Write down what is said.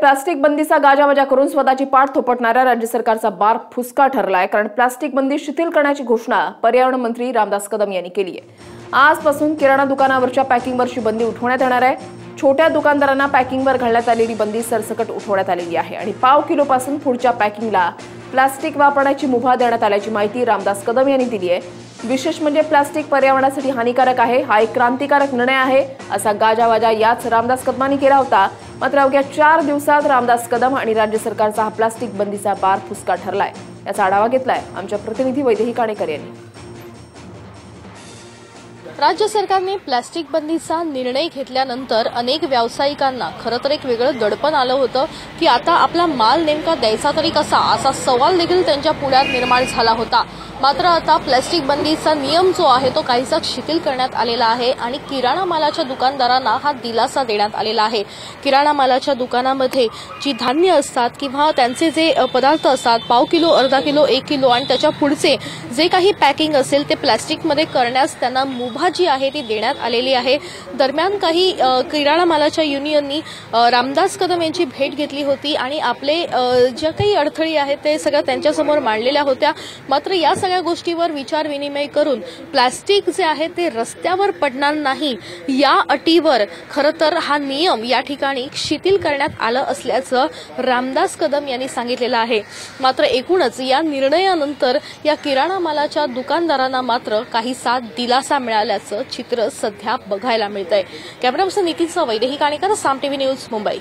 Plastic बंदीचा गाजावाजा करून स्वतःची पाठ थोपटणाऱ्या राज्य सरकारचा बार फुसका ठरलाय कारण प्लास्टिक बंदी शिथिल करण्याची घोषणा पर्यावरण मंत्री रामदास कदम यांनी केली आहे. आजपासून किराणा दुकानावरच्या पॅकिंगवरची बंदी उठवण्यात येणार आहे. छोट्या दुकानदारांना पॅकिंगवर घालण्यात आलेली बंदी सरसकट उठवण्यात आलेली आहे आणि पाव किलोपासून पुढच्या पॅकिंगला प्लास्टिक वापरण्याची मुभा देण्यात आल्याची माहिती रामदास कदम यांनी दिली आहे. विशेष म्हणजे प्लास्टिक पर्यावरणासाठी हानिकारक आहे हा एक क्रांतिकारक निर्णय आहे असा गाजावाजा याच रामदास कदमांनी केला होता. मात्र अवघ्या चार दिवसात रामदास कदम आणि राज्य सरकारचा हा प्लास्टिक बंदीचा बार फुसका ठरलाय. याचा आढावा घेतलाय आमच्या प्रतिनिधी वैदेही काणेकर यांनी. राज्य सरकारने प्लॅस्टिक बंदीचा निर्णय घेतल्यानंतर अनेक व्यावसायिकांना खरं तर एक वेगळं दडपण आलं होतं की आता आपला माल नेमका द्यायचा तरी कसा? असा सवाल देखील त्यांच्या पुढ्यात निर्माण झाला होता. मात्र आता प्लॅस्टिक बंदीचा नियम जो आहे तो काहीसा शिथिल करण्यात आलेला आहे आणि किराणा मालाच्या दुकानदारांना हा दिलासा देण्यात आलेला आहे. किराणा मालाच्या दुकानामध्ये जी धान्य असतात किंवा त्यांचे जे पदार्थ असतात पाव किलो अर्धा किलो एक किलो आणि त्याच्या पुढचे जे काही पॅकिंग असेल ते प्लॅस्टिकमध्ये करण्यास त्यांना मुभा जी आहे ती देण्यात आलेली आहे. दरम्यान काही किराणा मालाच्या युनियननी रामदास कदम यांची भेट घेतली होती आणि आपले ज्या काही अडथळी आहेत ते सगळ्या त्यांच्यासमोर मांडलेल्या होत्या. मात्र या सगळ्या गोष्टीवर विचार विनिमय करून प्लॅस्टिक जे आहे ते रस्त्यावर पडणार नाही या अटीवर खरं तर हा नियम या ठिकाणी शिथिल करण्यात आलं असल्याचं रामदास कदम यांनी सांगितलेलं आहे. मात्र एकूणच या निर्णयानंतर या किराणा मालाच्या दुकानदारांना मात्र काही साथ दिलासा मिळाला मिळाल्याचं चित्र सध्या बघायला मिळतंय. आहे camera person Nitin Vaidehi Kanekar Saam TV news Mumbai.